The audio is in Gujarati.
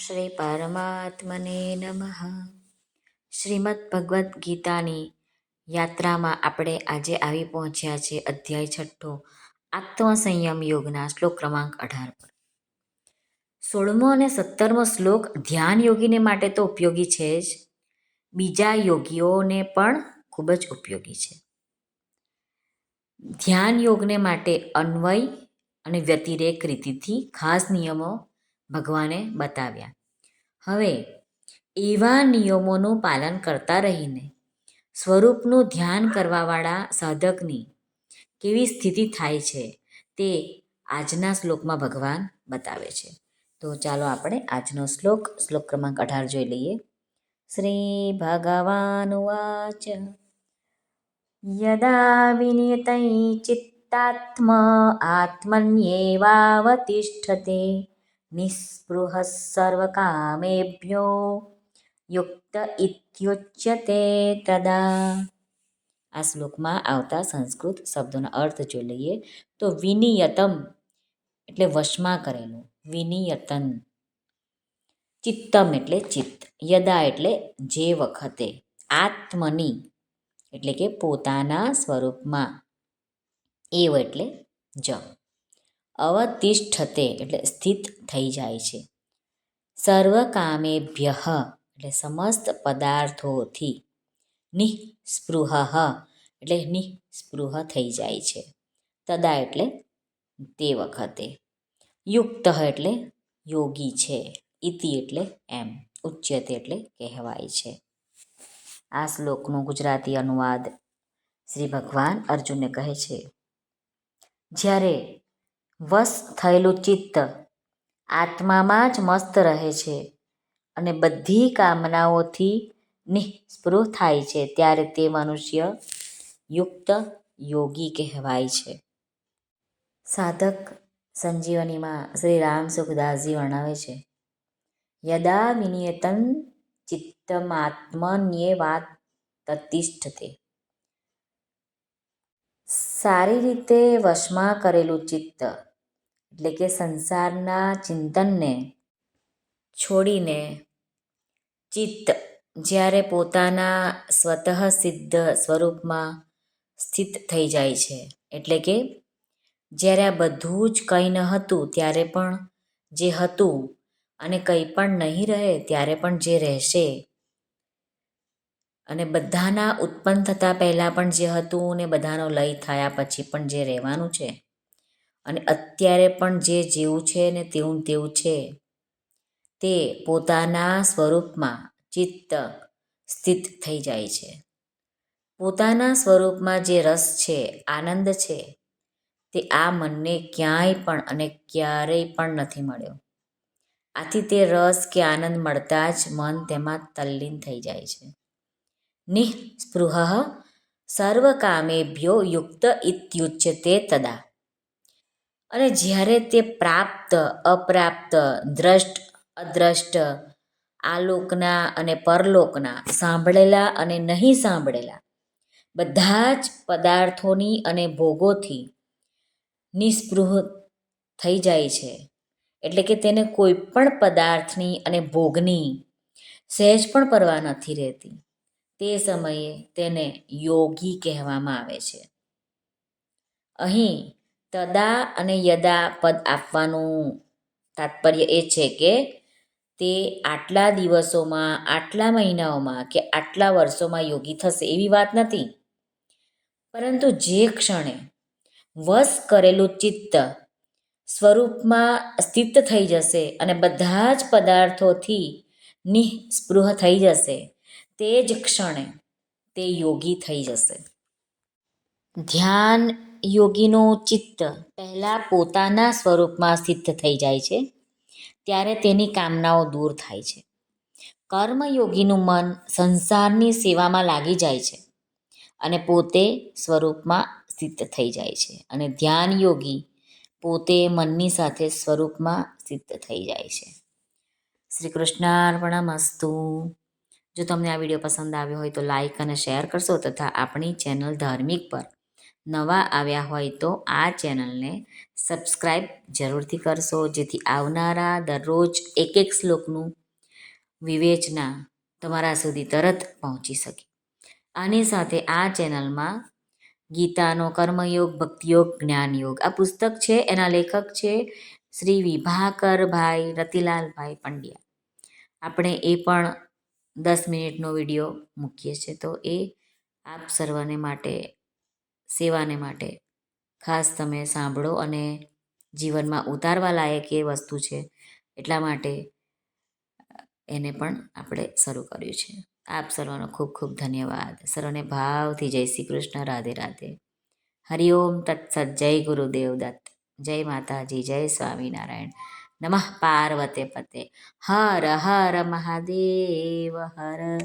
શ્રી પરમાત્મને નમઃ શ્રીમદ ભગવદ્ ગીતાની યાત્રામાં આપણે આજે આવી પહોંચ્યા છે અધ્યાય છઠ્ઠો આત્મસંયમ યોગના શ્લોક ક્રમાંક અઢાર પર. સોળમો અને સત્તરમો શ્લોક ધ્યાન યોગીને માટે તો ઉપયોગી છે જ. બીજા યોગીઓને પણ ખૂબ જ ઉપયોગી છે. ધ્યાન યોગને માટે અન્વય અને વ્યતિરેક રીતિથી ખાસ નિયમો ભગવાને બતાવ્યા. હવે એવા નિયમોનું પાલન કરતા રહીને સ્વરૂપનું ધ્યાન કરવાવાળા સાધકની કેવી સ્થિતિ થાય છે તે આજના શ્લોકમાં ભગવાન બતાવે છે. તો ચાલો આપણે આજનો શ્લોક શ્લોક ક્રમાંક અઢાર જોઈ લઈએ. શ્રી ભગવાન વાચ યદા વિનિયતૈ ચિત્તાત્મ, આત્મન્યેવાવતિષ્ઠતે નિઃસ્પૃહ સર્વકામેભ્યો યુક્ત ઇત્યુચ્યતે તદા આ શ્લોકમાં આવતા સંસ્કૃત શબ્દોના અર્થ જોઈ લઈએ તો વિનિયતમ એટલે વશમાં કરેલું વિનિયતન ચિત્તમ એટલે ચિત્ત યદા એટલે જે વખતે આત્મની એટલે કે પોતાના સ્વરૂપમાં એવ એટલે જ અવતિષ્ઠતે એટલે સ્થિત થઈ જાય છે. સર્વ કામેભ્ય એટલે સમસ્ત પદાર્થોથી નિઃસ્પૃહ એટલે નિઃસ્પૃહ થઈ જાય છે. તદા એટલે તે વખતે. યુક્ત એટલે યોગી છે. ઇતિ એટલે એમ. ઉચ્યતે એટલે કહેવાય છે. આ શ્લોકનું ગુજરાતી અનુવાદ શ્રી ભગવાન અર્જુનને કહે છે. જ્યારે વશ થયેલું ચિત્ત આત્મામાં જ મસ્ત રહે છે અને બધી કામનાઓથી નિઃસ્પૃહ થાય છે, ત્યારે તે મનુષ્ય યુક્ત યોગી કહેવાય છે. સાધક સંજીવનીમાં શ્રી રામ સુખદાસજી વર્ણવે છે, યદા વિનિયતન ચિત્તમાત્મન્યેવાત તતિષ્ઠતે સારી રીતે વશમાં કરેલું ચિત્ત એટલે કે સંસારના ચિંતનને છોડીને ચિત્ત જ્યારે પોતાના સ્વતઃ સિદ્ધ સ્વરૂપમાં સ્થિત થઈ જાય છે. એટલે કે જ્યારે આ બધું જ કંઈ ન હતું, ત્યારે પણ જે હતું અને કંઈ પણ નહીં રહે, ત્યારે પણ જે રહેશે. અને બધાના ઉત્પન્ન થતાં પહેલાં પણ જે હતું ને બધાનો લય થયા પછી પણ જે રહેવાનું છે. અને અત્યારે પણ જે જેવું છે ને તેવું તેવું છે, તે પોતાના સ્વરૂપમાં ચિત્ત સ્થિત થઈ જાય છે. પોતાના સ્વરૂપમાં જે રસ છે, આનંદ છે, તે આ મનને ક્યાંય પણ અને ક્યારેય પણ નથી મળ્યો. આથી તે રસ કે આનંદ મળતા જ મન તેમાં તલ્લીન થઈ જાય છે. નિઃસ્પૃહ સર્વકામેભ્યો યુક્ત ઇત્યુચ્યતે તદા. અને જ્યારે તે પ્રાપ્ત, અપ્રાપ્ત, દ્રષ્ટ, અદ્રષ્ટ, આલોકના અને પરલોકના સાંભળેલા અને નહીં સાંભળેલા, બધા જ પદાર્થોની અને ભોગોથી નિસ્પૃહ થઈ જાય છે. એટલે કે તેને કોઈ પણ પદાર્થની અને ભોગની સહેજ પણ પરવા નથી રહેતી. તે સમયે તેને યોગી કહેવામાં આવે છે. અહીં તદા અને યદા પદ આપવાનું તાત્પર્ય એ છે કે તે આટલા દિવસોમાં, આટલા મહિનાઓમાં કે આટલા વર્ષોમાં યોગી થશે એવી વાત નથી. પરંતુ જે ક્ષણે વશ કરેલું ચિત્ત સ્વરૂપમાં સ્થિત થઈ જશે અને બધા જ પદાર્થોથી નિઃસ્પૃહ થઈ જશે, તે જ ક્ષણે તે યોગી થઈ જશે. ધ્યાન યોગીનું ચિત્ત પહેલાં પોતાના સ્વરૂપમાં સિદ્ધ થઈ જાય છે, ત્યારે તેની કામનાઓ દૂર થાય છે. કર્મયોગીનું મન સંસારની સેવામાં લાગી જાય છે અને પોતે સ્વરૂપમાં સ્થિત થઈ જાય છે અને ધ્યાન યોગી પોતે મનની સાથે સ્વરૂપમાં સિદ્ધ થઈ જાય છે. શ્રી કૃષ્ણાર્પણમસ્તુ જો તમને આ વીડિયો પસંદ આવ્યો હોય તો લાઇક અને શેર કરશો તથા આપણી ચેનલ ધાર્મિક પર નવા આવ્યા હોય તો આ ચેનલને સબસ્ક્રાઈબ જરૂરથી કરશો, જેથી આવનારા દરરોજ એક એક શ્લોકનું વિવેચના તમારા સુધી તરત પહોંચી શકે. આની સાથે આ ચેનલમાં ગીતાનો કર્મયોગ, ભક્તિયોગ, જ્ઞાનયોગ. આ પુસ્તક છે, એના લેખક છે શ્રી વિભાકરભાઈ રતિલાલભાઈ પંડ્યા. આપણે એ પણ દસ મિનિટનો વીડિયો મૂકીએ છીએ, તો એ આપ સર્વને માટે સેવાને માટે. ખાસ તમે સાંભળો અને જીવનમાં ઉતારવા લાયક એ વસ્તુ છે. એટલા માટે એને પણ આપણે શરૂ કર્યું છે. આપ સર્વનો ખૂબ ખૂબ ધન્યવાદ. સર્વને ભાવથી જય શ્રી કૃષ્ણ, રાધે રાધે. હરિઓમ તત્સત જય ગુરુદેવ દત્ત. જય માતાજી, જય સ્વામિનારાયણ. નમઃ પાર્વતે પતે. હર હર મહાદેવ, હર